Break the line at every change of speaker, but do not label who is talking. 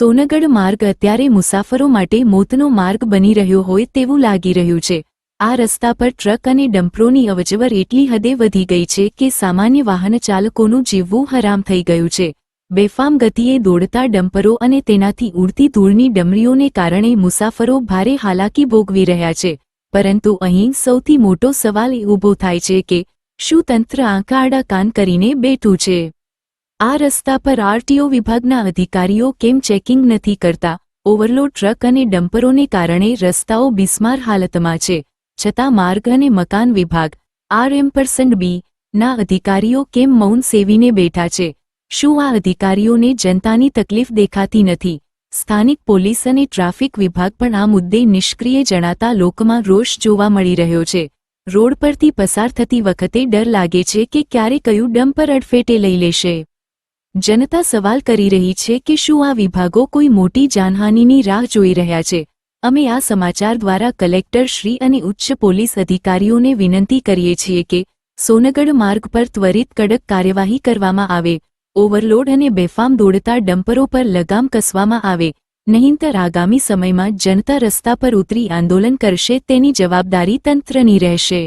સોનગઢ માર્ગ અત્યારે મુસાફરો માટે મોતનો માર્ગ બની રહ્યો હોય તેવું લાગી રહ્યું છે. આ રસ્તા પર ટ્રક અને ડમ્પરોની અવજવર એટલી હદે વધી ગઈ છે કે સામાન્ય વાહન ચાલકોનું જીવવું હરામ થઈ ગયું છે. બેફામ ગતિએ દોડતા ડમ્પરો અને તેનાથી ઉડતી ધૂળની ડમરીઓને કારણે મુસાફરો ભારે હાલાકી ભોગવી રહ્યા છે. પરંતુ અહીં સૌથી મોટો સવાલ એ ઊભો થાય છે કે શું તંત્ર આંકા આડા કાન કરીને બેઠું છે? આ રસ્તા પર આરટીઓ વિભાગના અધિકારીઓ કેમ ચેકિંગ નથી કરતા? ઓવરલોડ ટ્રક અને ડમ્પરોને કારણે રસ્તાઓ બિસ્માર હાલતમાં છે. છતાં માર્ગ અને મકાન વિભાગ, આરએમ પર્સન્ટ બી, ના અધિકારીઓ કેમ મૌન સેવીને બેઠા છે? શું આ અધિકારીઓને જનતાની તકલીફ દેખાતી નથી? સ્થાનિક પોલીસ અને ટ્રાફિક વિભાગ પણ આ મુદ્દે નિષ્ક્રિય જણાતા લોકમાં રોષ જોવા મળી રહ્યો છે. રોડ પરથી પસાર થતી વખતે ડર લાગે છે કે ક્યારે કયું ડમ્પર અડફેટે લઈ લેશે. જનતા સવાલ કરી રહી છે કે શું આ વિભાગો કોઈ મોટી જાનહાનિની રાહ જોઈ રહ્યા છે? અમે આ સમાચાર દ્વારા કલેક્ટર શ્રી અને ઉચ્ચ પોલીસ અધિકારીઓને વિનંતી કરીએ છીએ કે સોનગઢ માર્ગ પર ત્વરિત કડક કાર્યવાહી કરવામાં આવે, ઓવરલોડ અને બેફામ દોડતા ડમ્પરો પર લગામ કસવામાં આવે, નહીંતર આગામી સમયમાં જનતા રસ્તા પર ઉતરી આંદોલન કરશે તેની જવાબદારી તંત્રની રહેશે.